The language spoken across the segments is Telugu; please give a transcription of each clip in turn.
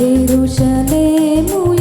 ఎరుషలేము.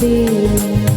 You.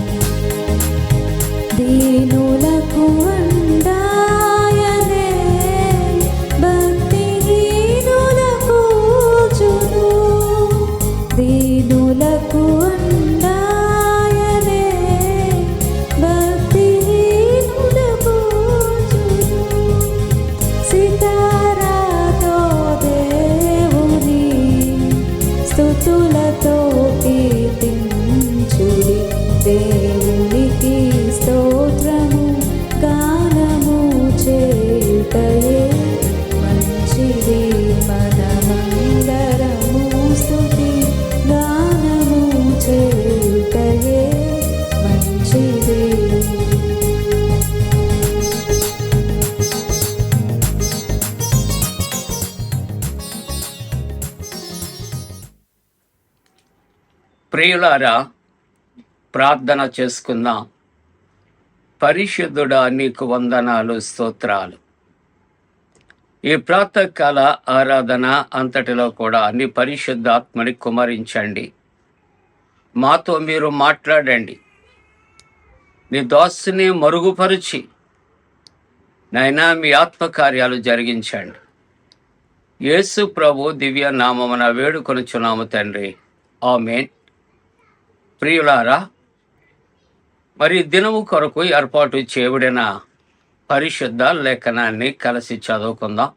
ప్రియులారా ప్రార్థన చేసుకుందాం. పరిశుద్ధుడా నీకు వందనాలు స్తోత్రాలు. ఈ ప్రాతకాల ఆరాధన అంతటిలో కూడా అన్ని పరిశుద్ధాత్మని కుమరించండి. మాతో మీరు మాట్లాడండి. నీ దోస్తుని మరుగుపరిచి నైనా మీ ఆత్మకార్యాలు జరిగించండి. యేసు ప్రభు దివ్య నామమున వేడుకొనుచున్నాము తండ్రి. ఆమెన్. ప్రియులారా మరి దినము కొరకు ఏర్పాటు చేయబడిన పరిశుద్ధ లేఖనాన్ని కలిసి చదువుకుందాం.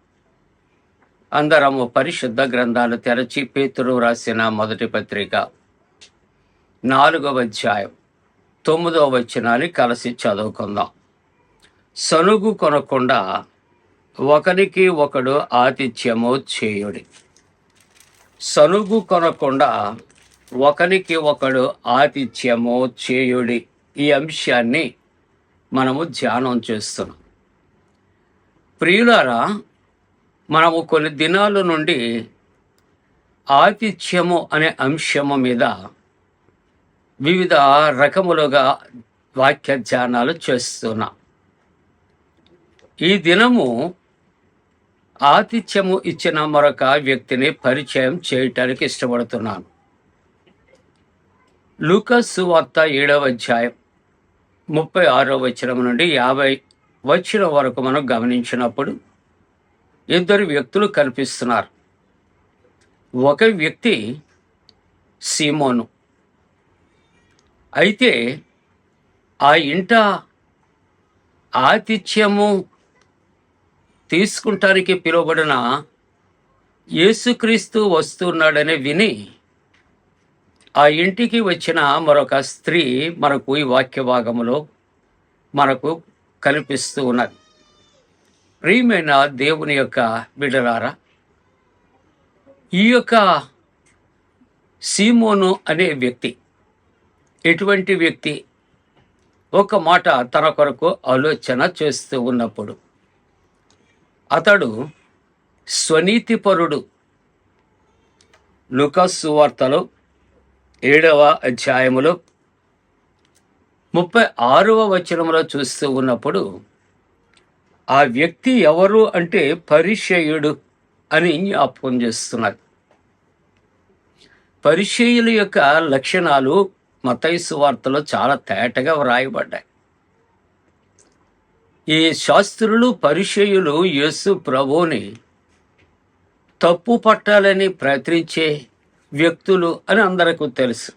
అందరము పరిశుద్ధ గ్రంథాలు తెరచి పేతురు రాసిన మొదటి పత్రిక నాలుగవ అధ్యాయం తొమ్మిదవ వచనాన్ని కలిసి చదువుకుందాం. సనుగు కొనకుండా ఒకరికి ఒకడు ఆతిథ్యము చేయుడి. సనుగు కొనకుండా ఒకరికి ఒకడు ఆతిథ్యము చేయుడి ఈ అంశాన్ని మనము ధ్యానం చేస్తున్నాం. ప్రియులారా మనము కొన్ని దినాల నుండి ఆతిథ్యము అనే అంశము మీద వివిధ రకములుగా వాక్య ధ్యానాలు చేస్తున్నాం. ఈ దినము ఆతిథ్యము ఇచ్చిన మరొక వ్యక్తిని పరిచయం చేయటానికి ఇష్టపడుతున్నాను. లూకస్ వార్త ఏడవ అధ్యాయం ముప్పై ఆరో వచనం నుండి యాభై వచ్చిన వరకు మనం గమనించినప్పుడు ఇద్దరు వ్యక్తులు కనిపిస్తున్నారు. ఒక వ్యక్తి సీమోను. అయితే ఆ ఇంట ఆతిథ్యము తీసుకుంటానికి పిలువబడిన యేసుక్రీస్తు వస్తున్నాడని విని ఆ ఇంటికి వచ్చిన మరొక స్త్రీ మనకు ఈ వాక్య భాగములో మనకు కనిపిస్తూ ఉన్నది. ప్రియమైన దేవుని యొక్క బిడలారా ఈ యొక్క సీమోను అనే వ్యక్తి ఎటువంటి వ్యక్తి ఒక మాట తన కొరకు ఆలోచన చేస్తూ ఉన్నప్పుడు అతడు స్వనీతిపరుడు. లుకస్సు వార్తలో ఏడవ అధ్యాయములో ముప్పై ఆరవ వచనంలో చూస్తూ ఉన్నప్పుడు ఆ వ్యక్తి ఎవరు అంటే పరిచయుడు అని జ్ఞాపకం చేస్తున్నారు పరిచయుల యొక్క లక్షణాలు మతైసు వార్తలో చాలా తేటగా వ్రాయబడ్డాయి. ఈ శాస్త్రులు పరిచయులు యేసు ప్రభువుని తప్పు పట్టాలని ప్రయత్నించే వ్యక్తులు అని అందరికీ తెలుసు.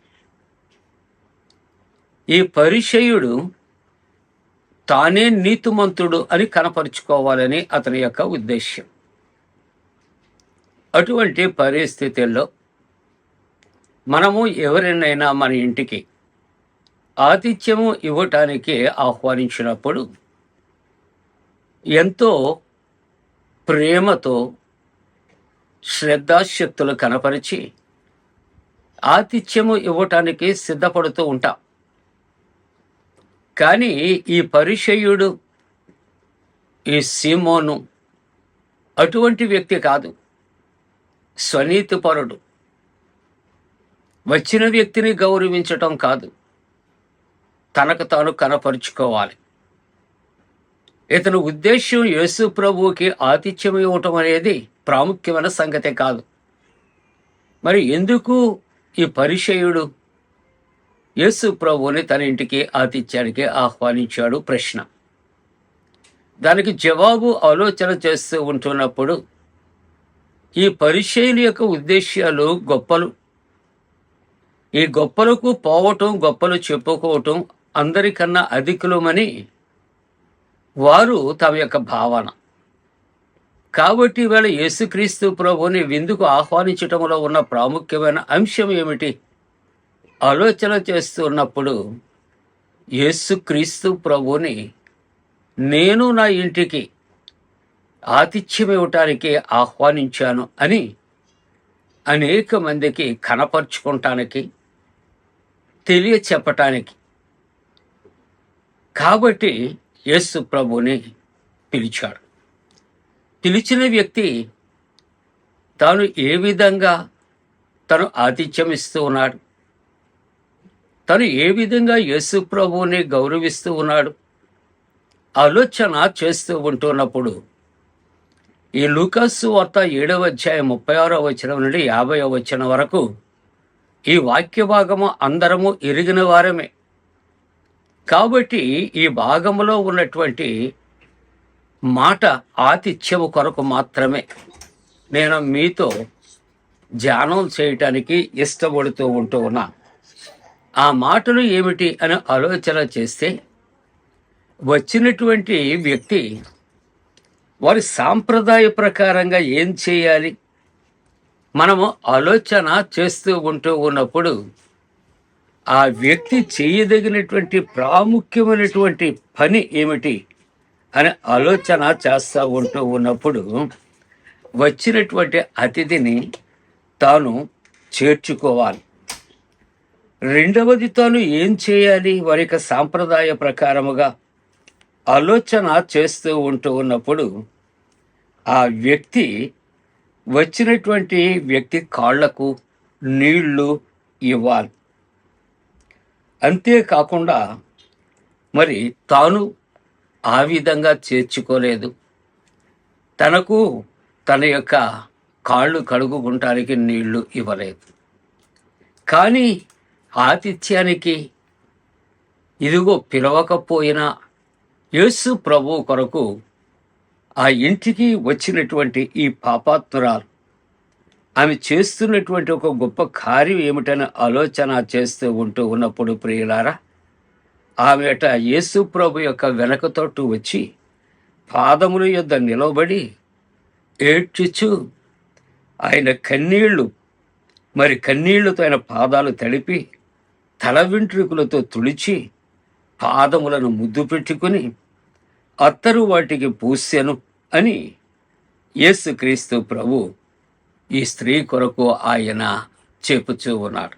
ఈ పరిచయుడు తానే నీతిమంతుడు అని కనపరుచుకోవాలని అతని యొక్క ఉద్దేశ్యం. అటువంటి పరిస్థితుల్లో మనము ఎవరినైనా మన ఇంటికి ఆతిథ్యము ఇవ్వటానికి ఆహ్వానించినప్పుడు ఎంతో ప్రేమతో శ్రద్ధాశక్తులు కనపరిచి ఆతిథ్యము ఇవ్వటానికి సిద్ధపడుతూ ఉంటాం. కానీ ఈ పరిచయుడు ఈ సీమోను అటువంటి వ్యక్తి కాదు. స్వనీతిపరుడు. వచ్చిన వ్యక్తిని గౌరవించటం కాదు. తనకు తాను కనపరుచుకోవాలి. ఇతని ఉద్దేశం యేసు ప్రభువుకి ఆతిథ్యం ఇవ్వటం అనేది ప్రాముఖ్యమైన సంగతే కాదు. మరి ఎందుకు ఈ పరిచయుడు యేసు ప్రభువుని తన ఇంటికి ఆతిథ్యానికి ఆహ్వానించాడు ప్రశ్న. దానికి జవాబు ఆలోచన చేస్తూ ఉంటున్నప్పుడు ఈ పరిచయుని యొక్క ఉద్దేశాలు గొప్పలు. ఈ గొప్పలకు పోవటం గొప్పలు చెప్పుకోవటం అందరికన్నా అధికులమని వారు తమ యొక్క భావన. కాబట్టి ఈవేళ యేసుక్రీస్తు ప్రభుని విందుకు ఆహ్వానించటంలో ఉన్న ప్రాముఖ్యమైన అంశం ఏమిటి? ఆలోచన చేస్తున్నప్పుడు యేసుక్రీస్తు ప్రభుని నేను నా ఇంటికి ఆతిథ్యం ఇవ్వటానికి ఆహ్వానించాను అని అనేక మందికి కనపరుచుకుంటానికి తెలియ చెప్పటానికి కాబట్టి యేసు ప్రభుని పిలిచాడు. పిలిచిన వ్యక్తి తాను ఏ విధంగా తను ఆతిథ్యం ఇస్తూ ఉన్నాడు? తను ఏ విధంగా యేసు ప్రభువుని గౌరవిస్తూ ఉన్నాడు? ఆలోచన చేస్తూ ఉంటున్నప్పుడు ఈ లూకాసు వార్త ఏడవ అధ్యాయం ముప్పై ఆరో వచనం నుండి యాభై వచనం వరకు ఈ వాక్య భాగము అందరము ఎరిగిన వారమే. కాబట్టి ఈ భాగంలో ఉన్నటువంటి మాట ఆతిథ్యము కొరకు మాత్రమే. నేను మీతో ధ్యానం చేయటానికి ఇష్టపడుతూ ఉంటూ ఉన్నా. ఆ మాటలు ఏమిటి అని ఆలోచన చేస్తే వచ్చినటువంటి వ్యక్తి వారి సాంప్రదాయ ప్రకారంగా ఏం చేయాలి? మనము ఆలోచన చేస్తూ ఉంటూ ఉన్నప్పుడు ఆ వ్యక్తి చేయదగినటువంటి ప్రాముఖ్యమైనటువంటి పని ఏమిటి? అని ఆలోచన చేస్తూ ఉంటూ ఉన్నప్పుడు వచ్చినటువంటి అతిథిని తాను చేర్చుకోవాలి. రెండవది తాను ఏం చేయాలి? వారి యొక్క సాంప్రదాయ ప్రకారముగా ఆలోచన చేస్తూ ఉంటూ ఉన్నప్పుడు ఆ వ్యక్తి వచ్చినటువంటి వ్యక్తి కాళ్ళకు నీళ్ళు ఇవ్వాలి. అంతేకాకుండా మరి తాను ఆ విధంగా చేర్చుకోలేదు. తనకు తన యొక్క కాళ్ళు కడుగుకుంటానికి నీళ్ళు ఇవ్వలేదు. కానీ ఆతిథ్యానికి ఇదిగో పిలవకపోయినా యేసు ప్రభు కొరకు ఆ ఇంటికి వచ్చినటువంటి ఈ పాపాత్మురాలు ఆమె చేస్తున్నటువంటి ఒక గొప్ప కార్యం ఏమిటని ఆలోచన చేస్తూ ఉంటూ ఉన్నప్పుడు ప్రియులారా ఆమెట యేసు ప్రభు యొక్క వెనకతోటు వచ్చి పాదముల యొద్ద నిలబడి ఏడ్చిచ్చు. ఆయన కన్నీళ్ళు మరి కన్నీళ్ళతో ఆయన పాదాలు తడిపి తల వెంట్రుకలతో తుడిచి పాదములను ముద్దు పెట్టుకుని అత్తరు వాటికి పూసాను అని యేసుక్రీస్తు ప్రభు ఈ స్త్రీ కొరకు ఆయన చెప్పుచూ ఉన్నాడు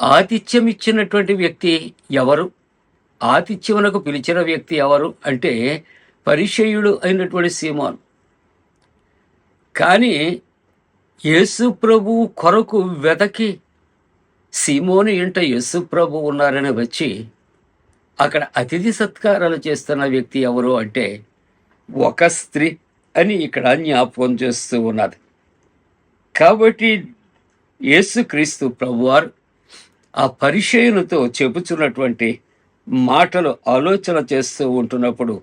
ఆతిథ్యం ఇచ్చినటువంటి వ్యక్తి ఎవరు? ఆతిథ్యమునకు పిలిచిన వ్యక్తి ఎవరు అంటే పరిచయుడు అయినటువంటి సీమాన్. కానీ యేసు ప్రభు కొరకు వెతకి సీమోని ఇంట యేసు ప్రభు ఉన్నారని వచ్చి అక్కడ అతిథి సత్కారాలు చేస్తున్న వ్యక్తి ఎవరు అంటే ఒక స్త్రీ అని ఇక్కడ జ్ఞాపకం చేస్తూ ఉన్నది. కాబట్టి యేసుక్రీస్తు ప్రభువారు ఆ పరిచయనుతో చెబుతున్నటువంటి మాటలు ఆలోచన చేస్తూ ఉంటున్నప్పుడు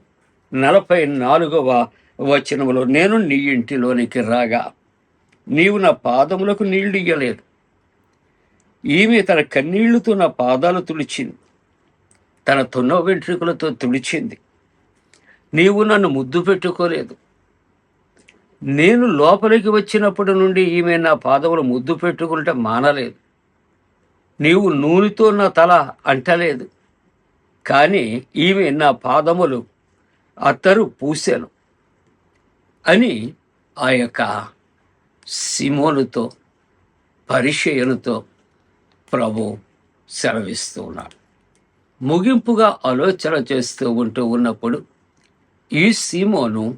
నలభై నాలుగవ వచనంలో నేను నీ ఇంటిలోనికి రాగా నీవు నా పాదములకు నీళ్ళు ఇయ్యలేదు. ఈమె తన కన్నీళ్ళతో నా పాదాలు తుడిచింది. తన తొన్నో వెంట్రుకలతో తుడిచింది. నీవు నన్ను ముద్దు పెట్టుకోలేదు. నేను లోపలికి వచ్చినప్పటి నుండి ఈమె నా పాదములు ముద్దు పెట్టుకుంటే మానలేదు. నీవు నూనెతో నా తల అంటలేదు. కానీ ఈమె నా పాదములు అత్తరు పూశాను అని ఆ యొక్క సిమోనుతో పరిచయనుతో ప్రభు సెలవిస్తూ ఉన్నాడు. ముగింపుగా ఆలోచన చేస్తూ ఉంటూ ఉన్నప్పుడు ఈ సీమోను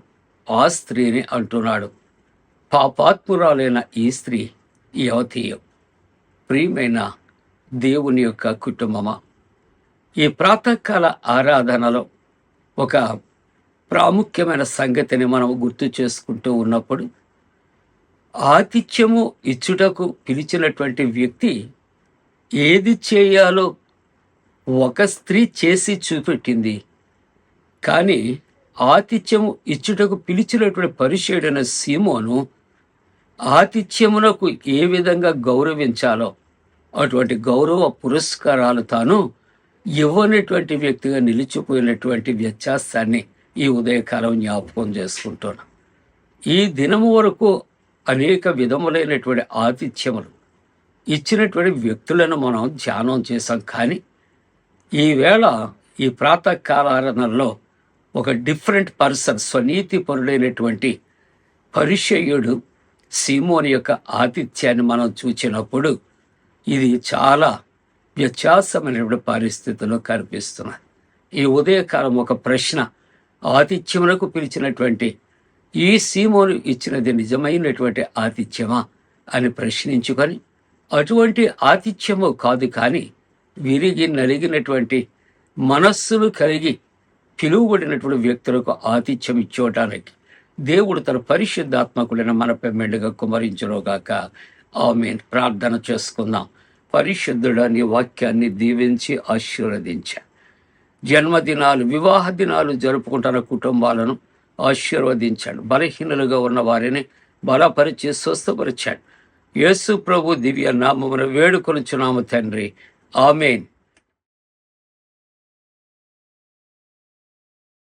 ఆ స్త్రీని అంటున్నాడు. పాపాత్మురాలైన ఈ స్త్రీ యువతీయం ప్రియమైన దేవుని యొక్క కుటుంబమా? ఈ ప్రాతకాల ఆరాధనలో ఒక ప్రాముఖ్యమైన సంగతిని మనం గుర్తు చేసుకుంటూ ఉన్నప్పుడు ఆతిథ్యము ఇచ్చుటకు పిలిచినటువంటి వ్యక్తి ఏది చేయాలో ఒక స్త్రీ చేసి చూపెట్టింది. కానీ ఆతిథ్యము ఇచ్చుటకు పిలిచినటువంటి పరిచయుడైన సీమోను ఆతిథ్యమునకు ఏ విధంగా గౌరవించాలో అటువంటి గౌరవ పురస్కారాలు తాను ఇవ్వనటువంటి వ్యక్తిగా నిలిచిపోయినటువంటి వ్యత్యాసాన్ని ఈ ఉదయకాలం జ్ఞాపకం చేసుకుంటున్నాను ఈ దినము వరకు అనేక విధములైనటువంటి ఆతిథ్యములు ఇచ్చినటువంటి వ్యక్తులను మనం ధ్యానం చేశాం. కానీ ఈవేళ ఈ ప్రాతకాలారణలో ఒక డిఫరెంట్ పర్సన్ స్వనీతి పరుడైనటువంటి పరిచయుడు సీమోని యొక్క ఆతిథ్యాన్ని మనం చూచినప్పుడు ఇది చాలా వ్యత్యాసమైనటువంటి పరిస్థితుల్లో కనిపిస్తున్నది ఈ ఉదయకాలం ఒక ప్రశ్న ఆతిథ్యములకు పిలిచినటువంటి ఈ సీమోను ఇచ్చినది నిజమైనటువంటి ఆతిథ్యమా అని ప్రశ్నించుకొని అటువంటి ఆతిథ్యము కాదు కానీ విరిగి నలిగినటువంటి మనస్సును కలిగి పిలువబడినటువంటి వ్యక్తులకు ఆతిథ్యం ఇచ్చేటానికి దేవుడు తన పరిశుద్ధాత్మకుడైన మనపై మెండుగా కుమరించునుగాక. ఆమె ప్రార్థన చేసుకుందాం. పరిశుద్ధుడు వాక్యాన్ని దీవించి ఆశీర్వదించా. జన్మదినాలు వివాహ దినాలు జరుపుకుంటున్న కుటుంబాలను ఆశీర్వదించాడు. బలహీనులుగా ఉన్న వారిని బలపరిచి స్వస్థపరిచాడు. యేసు ప్రభు దివ్య నామమున వేడుకొనుచున్నాము తండ్రి. ఆమెన్.